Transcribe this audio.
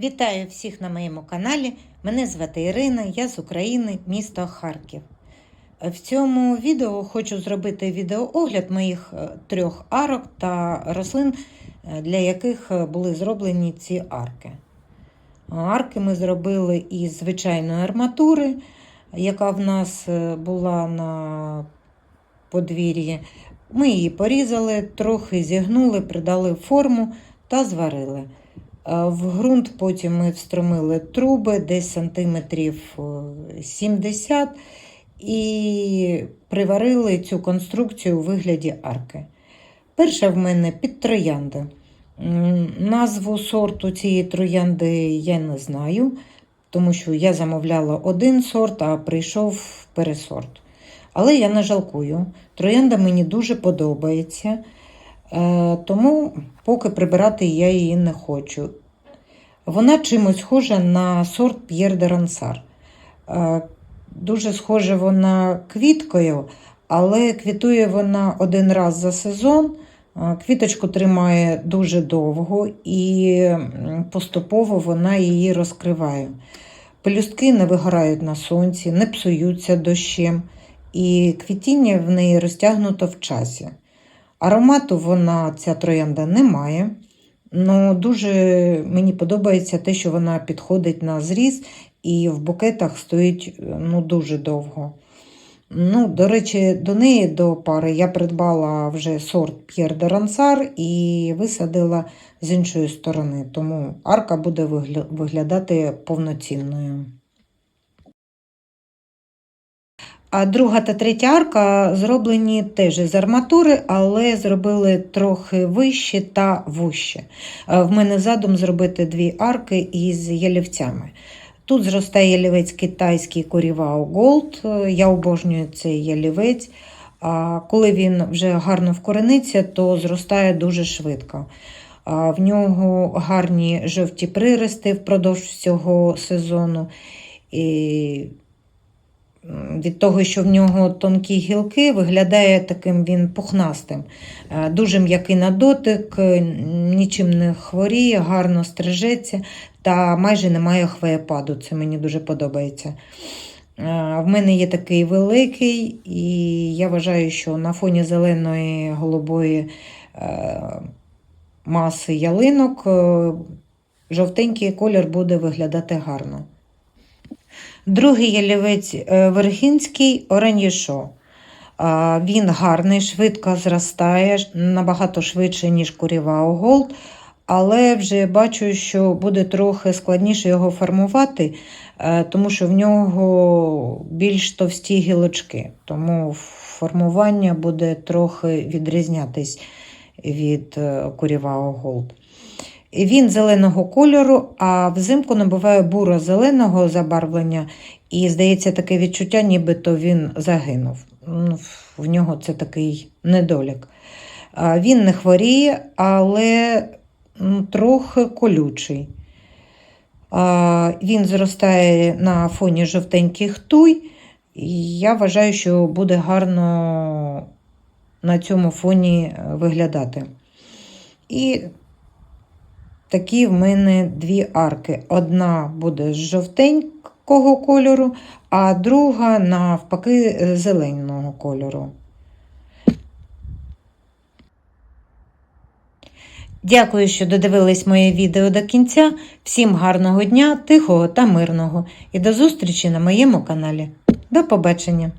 Вітаю всіх на моєму каналі. Мене звати Ірина, я з України, місто Харків. В цьому відео хочу зробити відеоогляд моїх е, трьох арок та рослин, е, для яких е, були зроблені ці арки. Арки ми зробили із звичайної арматури, яка в нас була на подвір'ї. Ми її порізали, трохи зігнули, придали форму та зварили. Е, В ґрунт потім ми встромили труби десь сантиметрів е, 70 і приварили цю конструкцію у вигляді арки. Перша в мене під троянди. Назву сорту цієї троянди я не знаю, тому що я замовляла один сорт, а прийшов пересорт. Але я не жалкую. Троянда мені дуже подобається, е, тому поки прибирати я її не хочу. Вона чимось схожа на сорт П'єр де Рансар. Е, Дуже схожа вона квіткою, але квітує вона один раз за сезон. Е, Квіточку тримає дуже довго і поступово вона її розкриває. Пелюстки не вигорають на сонці, не псуються дощем, і квітіння в неї розтягнуто в часі. Аромату вона, ця троянда, не має. Ну, дуже мені подобається те, що вона підходить на зріз і в букетах стоїть ну, дуже довго. Ну, до речі, до неї до пари я придбала вже сорт П'єр де Рансар і висадила з іншої сторони, тому арка буде виглядати повноцінною. А друга та третя арка зроблені теж із арматури, але зробили трохи вище та вуще. Е, В мене задум зробити дві арки із ялівцями. Тут зростає ялівець китайський Корівау Голд. Я обожнюю цей ялівець. А коли він вже гарно вкорениться, то зростає дуже швидко. В нього гарні жовті прирости впродовж всього сезону. І від того, що в нього тонкі гілки, виглядає таким він пухнастим. Е, Дуже м'який на дотик, е, нічим не хворіє, гарно стрижеться та майже немає хвоєпаду. Це мені дуже подобається. Е, В мене є такий великий, і я вважаю, що на фоні зеленої голубої маси ялинок жовтенький колір буде виглядати гарно. Другий ялівець е, Вергінський оранішо. Він гарний, швидко зростає, набагато швидше, ніж Курівау Голд, але вже бачу, що буде трохи складніше його формувати, е, тому що в нього більш товсті гілочки, тому формування буде трохи відрізнятись від е, Курівау Голд. Він зеленого кольору, а взимку набуває буро-зеленого забарвлення, і здається таке відчуття, нібито він загинув. Ну, В нього це такий недолік. Він не хворіє, але трохи колючий. Він зростає на фоні жовтеньких туй, і я вважаю, що буде гарно на цьому фоні е, виглядати. І такі в мене дві арки. Одна буде з жовтенького кольору, а друга навпаки е, зеленого кольору. Дякую, що додивились моє відео до кінця. Всім гарного дня, тихого та мирного. І до зустрічі на моєму каналі. До побачення!